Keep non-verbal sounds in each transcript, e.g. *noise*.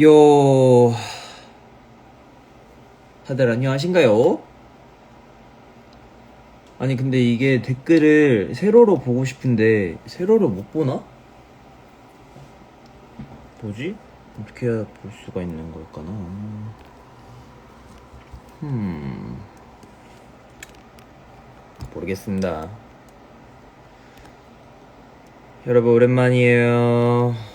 요 다들 안녕하신가요? 아니 근데 이게 댓글을 세로로 보고 싶은데 세로로 못 보나? 뭐지? 어떻게 해야 볼 수가 있는 걸까나? 음 모르겠습니다. 여러분 오랜만이에요.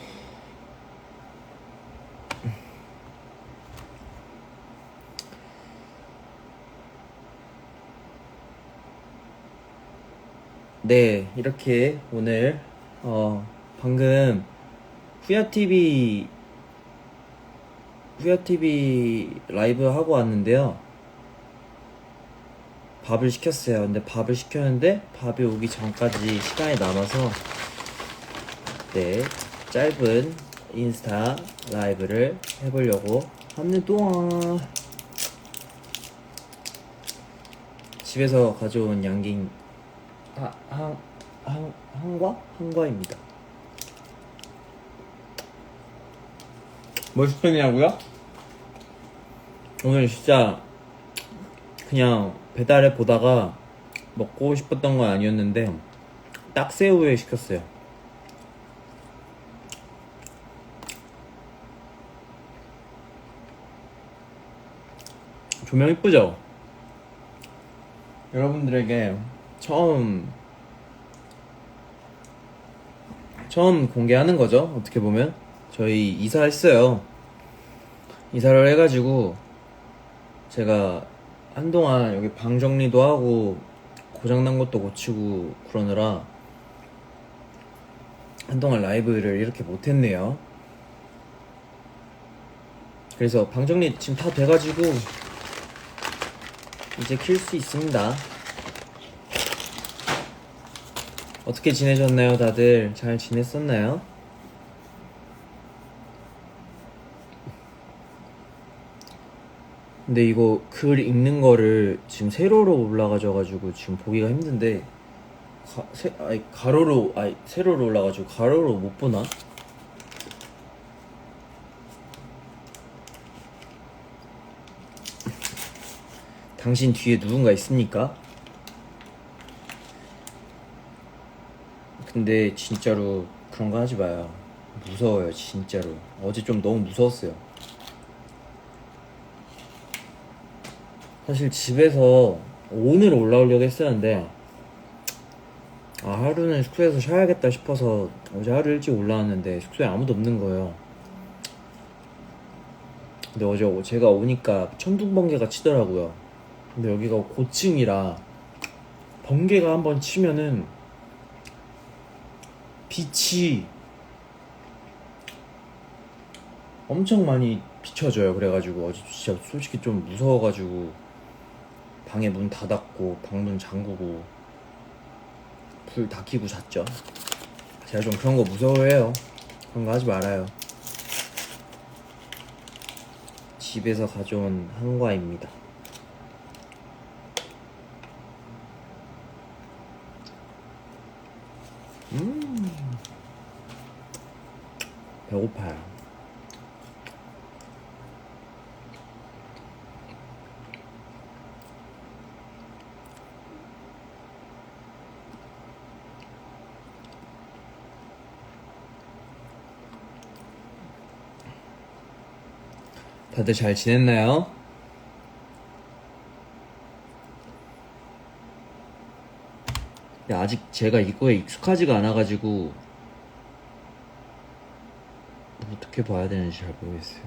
네, 이렇게 오늘 어 방금 후야 TV 후야 TV 라이브 하고 왔는데요. 밥을 시켰어요. 근데 밥을 시켰는데 밥이 오기 전까지 시간이 남아서 네 짧은 인스타 라이브를 해보려고 합니다. 집에서 가져온 양갱 하, 한, 한, 한과? 한과입니다. 뭘 시켰냐고요? 오늘 진짜 그냥 배달해 보다가 먹고 싶었던 건 아니었는데 딱새우회 시켰어요. 조명 이쁘죠? 여러분들에게 처음 처음 공개하는 거죠. 어떻게 보면 저희 이사했어요. 이사를 해가지고 제가 한동안 여기 방 정리도 하고 고장난 것도 고치고 그러느라 한동안 라이브를 이렇게 못했네요. 그래서 방 정리 지금 다 돼가지고 이제 킬 수 있습니다. 어떻게 지내셨나요, 다들? 잘 지냈었나요? 근데 이거 글 읽는 거를 지금 세로로 올라가져가지고 지금 보기가 힘든데 가, 세, 아니, 가로로 아니 세로로 올라가지고 가로로 못 보나? 당신 뒤에 누군가 있습니까? 근데 진짜로 그런 거 하지 마요. 무서워요, 진짜로. 어제 좀 너무 무서웠어요. 사실 집에서 오늘 올라오려고 했었는데, 아, 하루는 숙소에서 쉬어야겠다 싶어서 어제 하루 일찍 올라왔는데 숙소에 아무도 없는 거예요. 근데 어제 제가 오니까 천둥번개가 치더라고요. 근데 여기가 고층이라 번개가 한번 치면은 빛이 엄청 많이 비춰져요. 그래가지고 어제 진짜 솔직히 좀 무서워가지고 방에 문 닫았고 방문 잠그고 불 다 켜고 잤죠. 제가 좀 그런 거 무서워해요. 그런 거 하지 말아요. 집에서 가져온 한과입니다. 음 배고파요. 다들 잘 지냈나요? 아직 제가 이거에 익숙하지가 않아가지고 어떻게 봐야 되는지 잘 모르겠어요.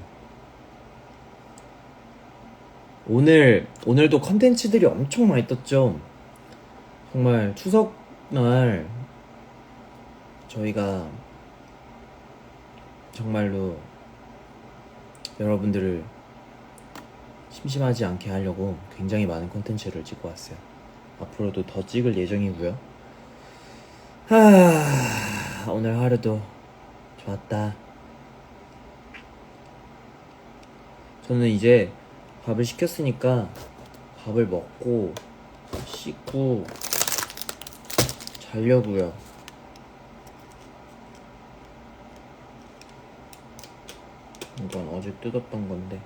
오늘 오늘도 컨텐츠들이 엄청 많이 떴죠. 정말 추석날 저희가 정말로 여러분들을 심심하지 않게 하려고 굉장히 많은 콘텐츠를 찍고 왔어요. 앞으로도 더 찍을 예정이고요. 하, 오늘 하루도 좋았다. 저는 이제 밥을 시켰으니까 밥을 먹고 씻고 자려고요. 이건 어제 뜯었던 건데.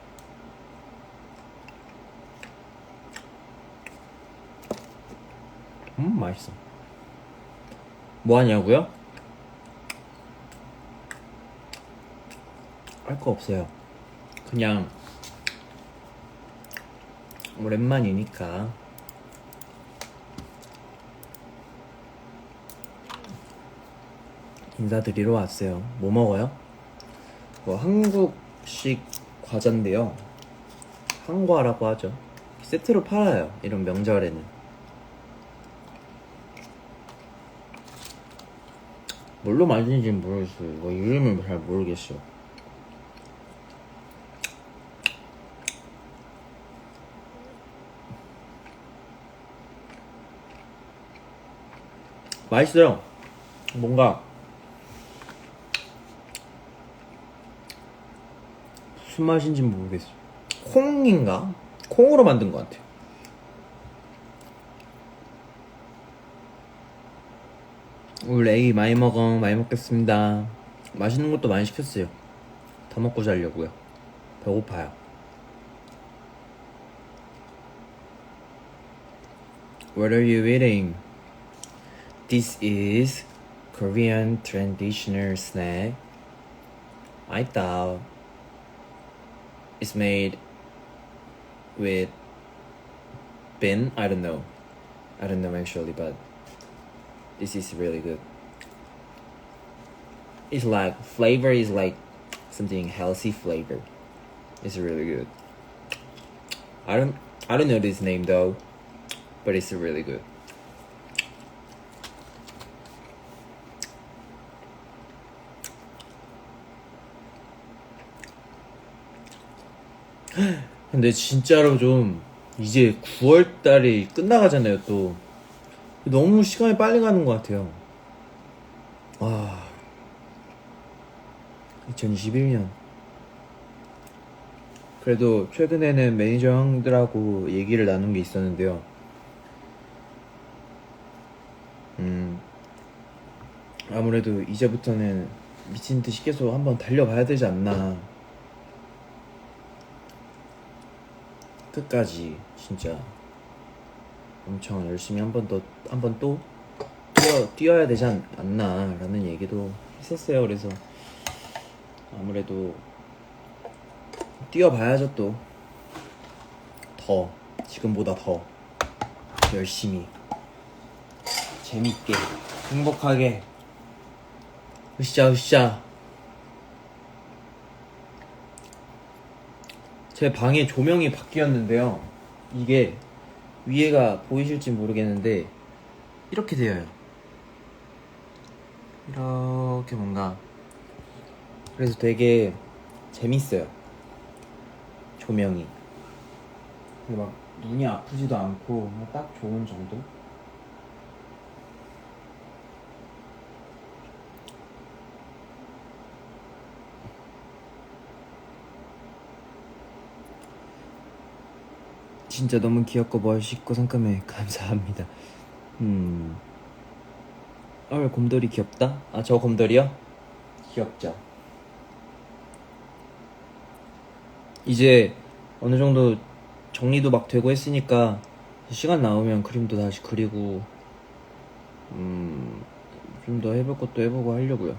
음, 맛있어. 뭐 하냐고요? 할 거 없어요. 그냥 오랜만이니까 인사드리러 왔어요. 뭐 먹어요? 뭐 한국식 과자인데요. 한과라고 하죠. 세트로 팔아요. 이런 명절에는. 뭘로 만드는지는 모르겠어요. 이거 이름을 잘 모르겠어요. 맛있어요. 뭔가 무슨 맛인지 모르겠어요. 콩인가? 콩으로 만든 것 같아요. 우리 애기 많이 먹어. 많이 먹겠습니다. 맛있는 것도 많이 시켰어요. 더 먹고 자려고요. 배고파요. What are you eating? This is Korean traditional snack. I thought it's made with bean. I don't know. I don't know actually, but this is really good. It's like flavor is like something healthy flavor. It's really good. I don't I don't know this name though, but it's really good. 근데 진짜로 좀 이제 9월 달이 끝나가잖아요 또. 너무 시간이 빨리 가는 것 같아요. 와. 2021년. 그래도 최근에는 매니저 형들하고 얘기를 나눈 게 있었는데요. 음. 아무래도 이제부터는 미친 듯이 계속 한번 달려봐야 되지 않나 끝까지 진짜 엄청 열심히 한 번 더 한 번 또 뛰어 뛰어야 되지 않, 않나라는 얘기도 했었어요. 그래서 아무래도 뛰어봐야죠 또. 더 지금보다 더 열심히 재밌게 행복하게. 으쌰 으쌰 제 방에 조명이 바뀌었는데요. 이게 위에가 보이실지 모르겠는데 이렇게 되어요. 이렇게 뭔가 그래서 되게 재밌어요. 조명이. 막 눈이 아프지도 않고 딱 좋은 정도? 진짜 너무 귀엽고 멋있고 상큼해. 감사합니다. 음... 헐 곰돌이 귀엽다? 아 저 곰돌이요? 귀엽죠. 이제 어느 정도 정리도 막 되고 했으니까 시간 나오면 그림도 다시 그리고 음... 좀 더 해볼 것도 해보고 하려고요.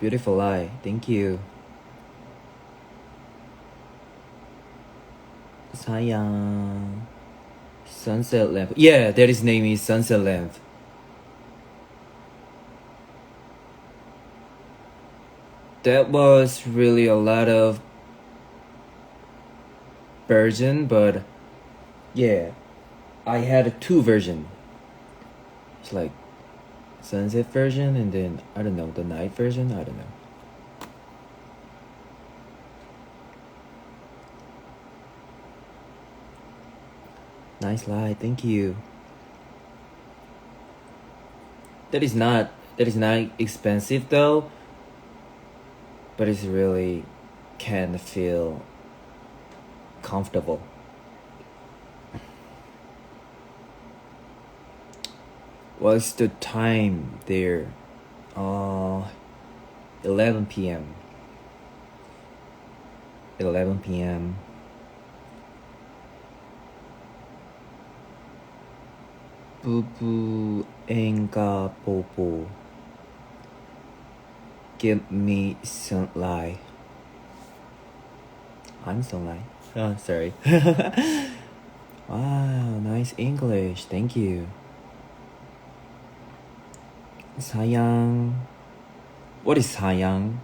Beautiful eye, thank you Sayang. Sunset Lamp. Yeah, that his name is Sunset Lamp. That was really a lot of version, but yeah, I had two version. It's like sunset version and then I don't know the night version. I don't know. Nice lie, thank you. That is not that is not expensive though. But it's really can feel comfortable. What's the time there? Uh 11 p.m. 11 p.m. 부부인가 보보 Give me sunlight I'm sunlight Oh, sorry Wow, nice English Thank you 사양 What is 사양?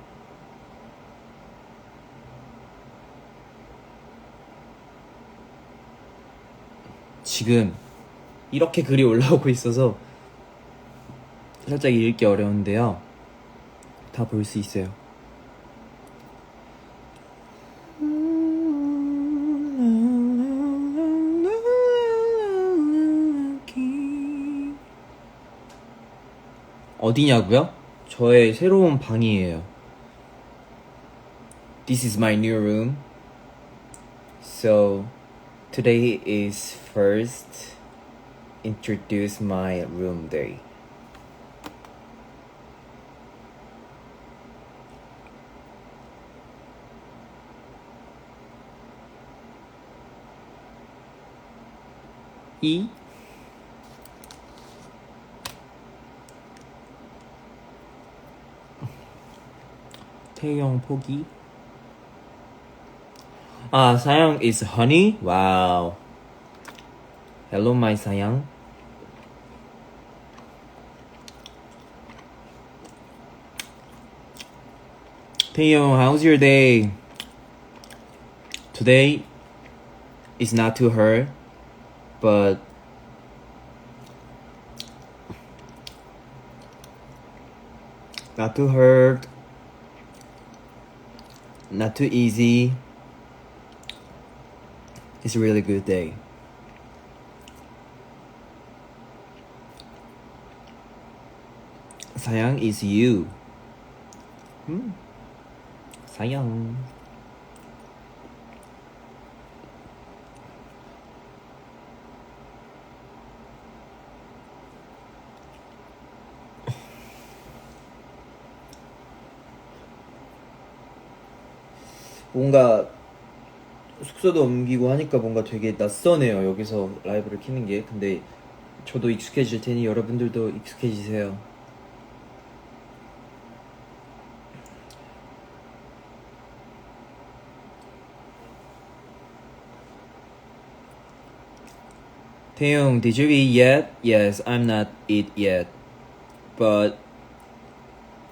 지금 이렇게 글이 올라오고 있어서 살짝 읽기 어려운데요. 다 볼 수 있어요. 어디냐고요? 저의 새로운 방이에요. This is my new room. So today is first introduce my room day. 이 태영 포기 아 사양 is honey 와우 hello my 사양 Theo, how's your day? Today is not to her, but not too hard, not too easy. It's a really good day. Sayang is you. Hmm. 사양. 뭔가 숙소도 옮기고 하니까 뭔가 되게 낯서네요. 여기서 라이브를 키는 게. 근데 저도 익숙해질 테니 여러분들도 익숙해지세요. 태용, did you eat yet? Yes, I'm not eat yet. But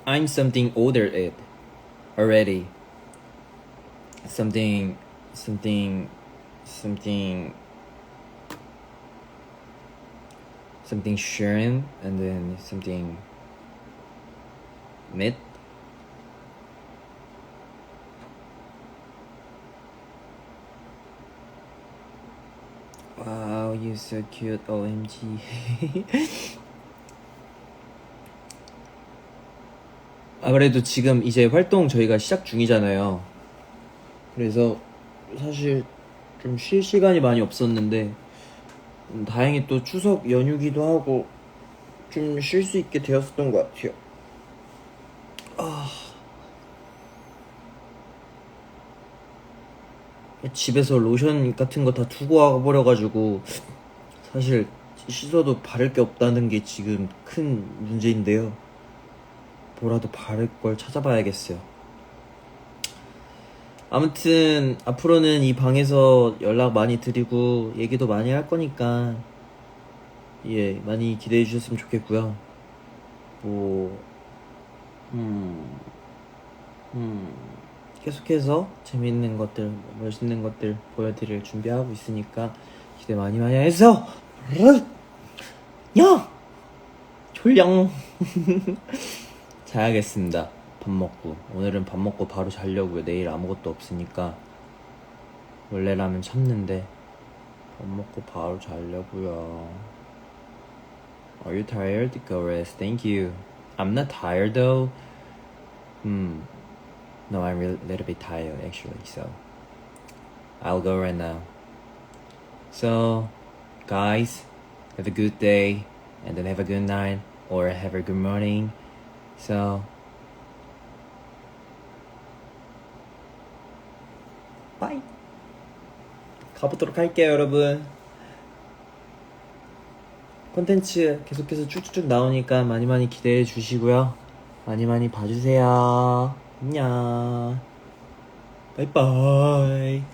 I'm something older it already. something something something something Sharon and then something mid wow you so cute omg *laughs* 아무래도 지금 이제 활동 저희가 시작 중이잖아요. 그래서 사실 좀 쉴 시간이 많이 없었는데 음, 다행히 또 추석 연휴기도 하고 좀 쉴 수 있게 되었었던 것 같아요. 아... 집에서 로션 같은 거 다 두고 와버려가지고 사실 씻어도 바를 게 없다는 게 지금 큰 문제인데요. 뭐라도 바를 걸 찾아봐야겠어요. 아무튼 앞으로는 이 방에서 연락 많이 드리고 얘기도 많이 할 거니까 예 많이 기대해 주셨으면 좋겠고요. 뭐 음, 음, 계속해서 재밌는 것들, 멋있는 것들 보여드릴 준비하고 있으니까 기대 많이 많이 해서 야 졸령 *laughs* 자야겠습니다. 밥 먹고 오늘은 밥 먹고 바로 자려고요 내일 아무것도 없으니까 원래라면 참는데 밥 먹고 바로 자려고요 Are you tired? Go rest. Thank you. I'm not tired though. Hmm. No, I'm a little bit tired actually, so I'll go right now. So, guys, have a good day and then have a good night or have a good morning. So, bye. 가보도록 할게요, 여러분. 콘텐츠 계속해서 쭉쭉쭉 나오니까 많이 많이 기대해 주시고요. 많이 많이 봐주세요. 안녕. 바이바이.